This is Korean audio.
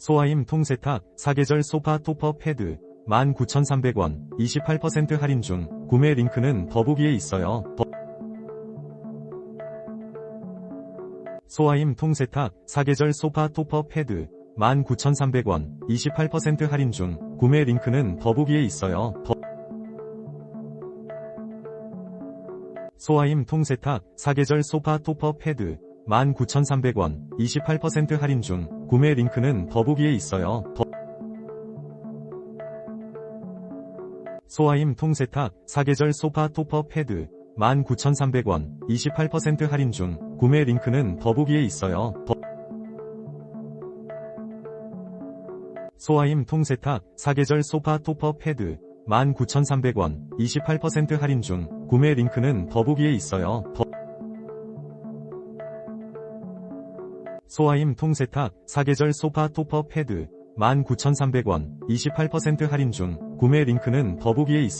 소아임 통세탁, 사계절 소파 토퍼 패드, 19,300원, 28% 할인 중, 구매 링크는 더보기에 있어요. 더- 소아임 통세탁, 사계절 소파 토퍼 패드, 19,300원, 28% 할인 중, 구매 링크는 더보기에 있어요. 더- 소아임 통세탁, 사계절 소파 토퍼 패드, 19,300원, 28% 할인 중, 구매 링크는 더보기에 있어요. 더- 소아임 통세탁, 사계절 소파 토퍼 패드, 19,300원, 28% 할인 중, 구매 링크는 더보기에 있어요. 더- 소아임 통세탁, 사계절 소파 토퍼 패드, 19,300원, 28% 할인 중, 구매 링크는 더보기에 있어요. 더- 소아임 통세탁, 사계절 소파 토퍼 패드, 19,300원, 28% 할인 중, 구매 링크는 더보기에 있어요.